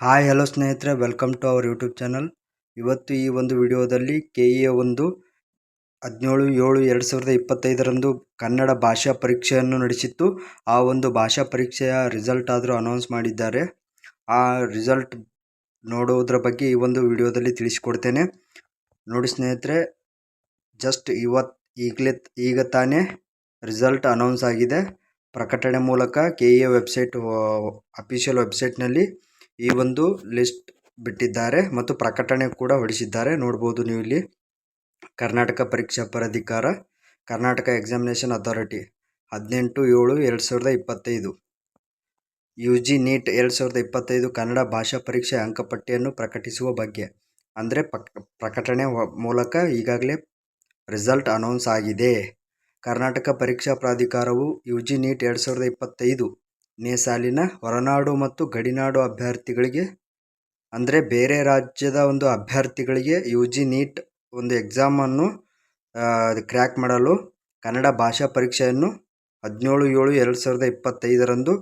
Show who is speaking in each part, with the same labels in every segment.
Speaker 1: Hi hello ಸ್ನೇಹಿತರೆ welcome to our YouTube channel ಇವತ್ತು ಈ ಒಂದು ವಿಡಿಯೋದಲ್ಲಿ ಕೆ ಇಯ ಒಂದು ಹದಿನೇಳು, ಏಳು, ಎರಡು ಸಾವಿರದ ಇಪ್ಪತ್ತೈದರಂದು ಕನ್ನಡ ಭಾಷಾ ಪರೀಕ್ಷೆಯನ್ನು ನಡೆಸಿತ್ತು. ಆ ಒಂದು ಭಾಷಾ ಪರೀಕ್ಷೆಯ ರಿಸಲ್ಟ್ ಆದರೂ ಅನೌನ್ಸ್ ಮಾಡಿದ್ದಾರೆ. ಆ ರಿಸಲ್ಟ್ ನೋಡುವುದರ ಬಗ್ಗೆ ಈ ಒಂದು ವಿಡಿಯೋದಲ್ಲಿ ತಿಳಿಸಿಕೊಡ್ತೇನೆ. ನೋಡಿ ಸ್ನೇಹಿತರೆ ಜಸ್ಟ್ ಇವತ್ತು ಈಗಲೇ, ಈಗ ತಾನೇ ರಿಸಲ್ಟ್ ಅನೌನ್ಸ್ ಆಗಿದೆ. ಪ್ರಕಟಣೆ ಮೂಲಕ ಕೆ ಇ ವೆಬ್ಸೈಟ್ ಅಫಿಷಿಯಲ್ ವೆಬ್ಸೈಟ್ನಲ್ಲಿ ಈ ಒಂದು ಲಿಸ್ಟ್ ಬಿಟ್ಟಿದ್ದಾರೆ ಮತ್ತು ಪ್ರಕಟಣೆ ಕೂಡ ಹೊಡಿಸಿದ್ದಾರೆ ನೋಡ್ಬೋದು ನೀವು ಇಲ್ಲಿ. ಕರ್ನಾಟಕ ಪರೀಕ್ಷಾ ಪ್ರಾಧಿಕಾರ, ಕರ್ನಾಟಕ ಎಕ್ಸಾಮಿನೇಷನ್ ಅಥಾರಿಟಿ, ಹದಿನೆಂಟು, ಏಳು, ಎರಡು ಸಾವಿರದ ಇಪ್ಪತ್ತೈದು. ಯು ಜಿ ನೀಟ್ ಎರಡು ಸಾವಿರದ ಇಪ್ಪತ್ತೈದು ಕನ್ನಡ ಭಾಷಾ ಪರೀಕ್ಷೆ ಅಂಕಪಟ್ಟಿಯನ್ನು ಪ್ರಕಟಿಸುವ ಬಗ್ಗೆ. ಅಂದರೆ ಪ್ರಕಟಣೆ ಮೂಲಕ ಈಗಾಗಲೇ ರಿಸಲ್ಟ್ ಅನೌನ್ಸ್ ಆಗಿದೆ. ಕರ್ನಾಟಕ ಪರೀಕ್ಷಾ ಪ್ರಾಧಿಕಾರವು ಯು ಜಿ ನೀಟ್ ಎರಡು ಸಾವಿರದ ಇಪ್ಪತ್ತೈದು ನೇ ಸಾಲಿನ ಹೊರನಾಡು ಮತ್ತು ಗಡಿನಾಡು ಅಭ್ಯರ್ಥಿಗಳಿಗೆ, ಅಂದರೆ ಬೇರೆ ರಾಜ್ಯದ ಒಂದು ಅಭ್ಯರ್ಥಿಗಳಿಗೆ ಯು ಜಿ ನೀಟ್ ಒಂದು ಎಕ್ಸಾಮನ್ನು ಕ್ರ್ಯಾಕ್ ಮಾಡಲು ಕನ್ನಡ ಭಾಷಾ ಪರೀಕ್ಷೆಯನ್ನು ಹದಿನೇಳು ಏಳು ಎರಡು ಸಾವಿರದ ಇಪ್ಪತ್ತೈದರಂದು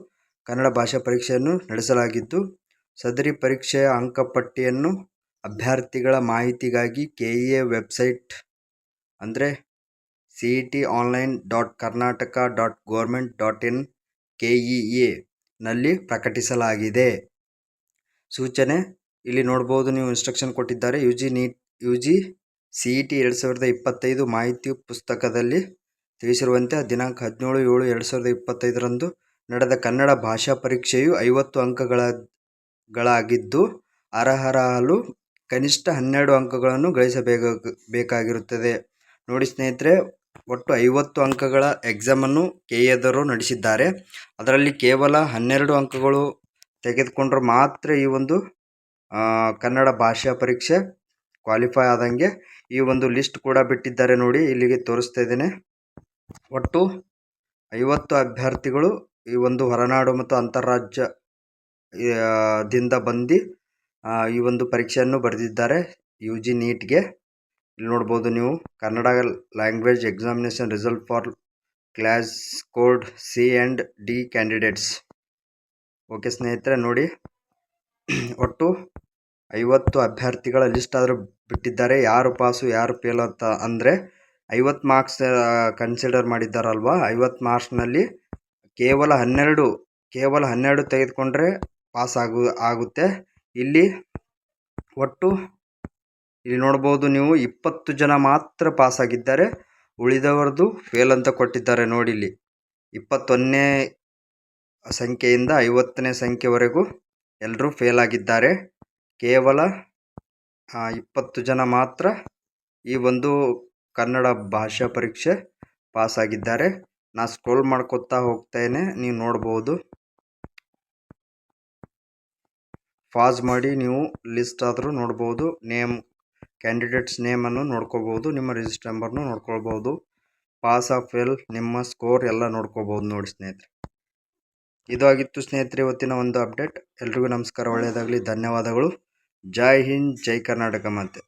Speaker 1: ಕನ್ನಡ ಭಾಷಾ ಪರೀಕ್ಷೆಯನ್ನು ನಡೆಸಲಾಗಿದ್ದು ಸದರಿ ಪರೀಕ್ಷೆಯ ಅಂಕಪಟ್ಟಿಯನ್ನು ಅಭ್ಯರ್ಥಿಗಳ ಮಾಹಿತಿಗಾಗಿ ಕೆ ಇ ಎ ವೆಬ್ಸೈಟ್, ಅಂದರೆ C E T online dot Karnataka dot government dot in K E A ನಲ್ಲಿ ಪ್ರಕಟಿಸಲಾಗಿದೆ. ಸೂಚನೆ, ಇಲ್ಲಿ ನೋಡ್ಬೋದು ನೀವು ಇನ್ಸ್ಟ್ರಕ್ಷನ್ ಕೊಟ್ಟಿದ್ದಾರೆ. U G NEET U G C E T ಎರಡು ಸಾವಿರದ ಇಪ್ಪತ್ತೈದು ಮಾಹಿತಿ ಪುಸ್ತಕದಲ್ಲಿ ತಿಳಿಸಿರುವಂತೆ, ದಿನಾಂಕ ಹದಿನೇಳು ಏಳು ಎರಡು ಸಾವಿರದ ಇಪ್ಪತ್ತೈದರಂದು ನಡೆದ ಕನ್ನಡ ಭಾಷಾ ಪರೀಕ್ಷೆಯು ಐವತ್ತು ಅಂಕಗಳಾಗಿದ್ದು ಅರ್ಹರಾಲು ಕನಿಷ್ಠ ಹನ್ನೆರಡು ಅಂಕಗಳನ್ನು ಗಳಿಸಬೇಕಾಗಿರುತ್ತದೆ ಬೇಕಾಗಿರುತ್ತದೆ. ನೋಡಿ ಸ್ನೇಹಿತರೆ ಒಟ್ಟು ಐವತ್ತು ಅಂಕಗಳ ಎಕ್ಸಾಮನ್ನು ಕೆ ಎದರು ನಡೆಸಿದ್ದಾರೆ. ಅದರಲ್ಲಿ ಕೇವಲ ಹನ್ನೆರಡು ಅಂಕಗಳು ತೆಗೆದುಕೊಂಡ್ರೆ ಮಾತ್ರ ಈ ಒಂದು ಕನ್ನಡ ಭಾಷಾ ಪರೀಕ್ಷೆ ಕ್ವಾಲಿಫೈ ಆದಂಗೆ ಈ ಒಂದು ಲಿಸ್ಟ್ ಕೂಡ ಬಿಟ್ಟಿದ್ದಾರೆ ನೋಡಿ, ಇಲ್ಲಿಗೆ ತೋರಿಸ್ತಾ ಇದ್ದೇನೆ. ಒಟ್ಟು ಐವತ್ತು ಅಭ್ಯರ್ಥಿಗಳು ಈ ಒಂದು ಹೊರನಾಡು ಮತ್ತು ಅಂತಾರಾಜ್ಯ ದಿಂದ ಬಂದು ಈ ಒಂದು ಪರೀಕ್ಷೆಯನ್ನು ಬರೆದಿದ್ದಾರೆ. ಯು ಜಿ ನೀಟ್ಗೆ. ಇಲ್ಲಿ ನೋಡ್ಬೋದು ನೀವು Kannada language examination result for class code C and D candidates okay ಸ್ನೇಹಿತರೆ, ನೋಡಿ. ಒಟ್ಟು ಐವತ್ತು ಅಭ್ಯರ್ಥಿಗಳ ಲಿಸ್ಟ್ ಆದರೂ ಬಿಟ್ಟಿದ್ದಾರೆ. ಯಾರು ಪಾಸು ಯಾರು ಫೇಲ್ ಅಂತ ಅಂದರೆ ಐವತ್ತು ಮಾರ್ಕ್ಸ್ ಕನ್ಸಿಡರ್ ಮಾಡಿದ್ದಾರಲ್ವ? ಐವತ್ತು ಮಾರ್ಕ್ಸ್ನಲ್ಲಿ ಕೇವಲ ಹನ್ನೆರಡು ಕೇವಲ ಹನ್ನೆರಡು ತೆಗೆದುಕೊಂಡ್ರೆ ಪಾಸ್ ಆಗು, ಆಗುತ್ತೆ. ಇಲ್ಲಿ ಒಟ್ಟು ಇಲ್ಲಿ ನೋಡ್ಬೋದು ನೀವು ಇಪ್ಪತ್ತು ಜನ ಮಾತ್ರ ಪಾಸ್ ಆಗಿದ್ದಾರೆ ಉಳಿದವರದು ಫೇಲ್ ಅಂತ ಕೊಟ್ಟಿದ್ದಾರೆ ನೋಡಿ ಇಲ್ಲಿ. ಇಪ್ಪತ್ತೊಂದನೇ ಸಂಖ್ಯೆಯಿಂದ ಐವತ್ತನೇ ಸಂಖ್ಯೆವರೆಗೂ ಎಲ್ಲರೂ ಫೇಲ್ ಆಗಿದ್ದಾರೆ. ಕೇವಲ ಇಪ್ಪತ್ತು ಜನ ಮಾತ್ರ ಈ ಒಂದು ಕನ್ನಡ ಭಾಷಾ ಪರೀಕ್ಷೆ ಪಾಸ್ ಆಗಿದ್ದಾರೆ ನಾ ಸ್ಕ್ರೋಲ್ ಮಾಡ್ಕೊತಾ ಹೋಗ್ತೇನೆ, ನೀವು ನೋಡ್ಬೋದು. ಪಾಸ್ ಮಾಡಿ, ನೀವು ಲಿಸ್ಟ್ ಆದರೂ ನೋಡ್ಬೋದು. ನೇಮ್ ಕ್ಯಾಂಡಿಡೇಟ್ಸ್ ನೇಮನ್ನು ನೋಡ್ಕೋಬೋದು ನಿಮ್ಮ ರಿಜಿಸ್ಟರ್ ನಂಬರ್ನು ನೋಡ್ಕೊಳ್ಬೋದು ಪಾಸ್ ಆಫ್ ಫೇಲ್ ನಿಮ್ಮ ಸ್ಕೋರ್ ಎಲ್ಲ ನೋಡ್ಕೋಬೋದು ನೋಡಿ ಸ್ನೇಹಿತರೆ. ಇದು ಆಗಿತ್ತು ಸ್ನೇಹಿತರೆ ಇವತ್ತಿನ ಒಂದು ಅಪ್ಡೇಟ್ ಎಲ್ರಿಗೂ ನಮಸ್ಕಾರ, ಒಳ್ಳೆಯದಾಗಲಿ, ಧನ್ಯವಾದಗಳು. ಜೈ ಹಿಂದ್, ಜೈ ಕರ್ನಾಟಕ ಮತ್ತೆ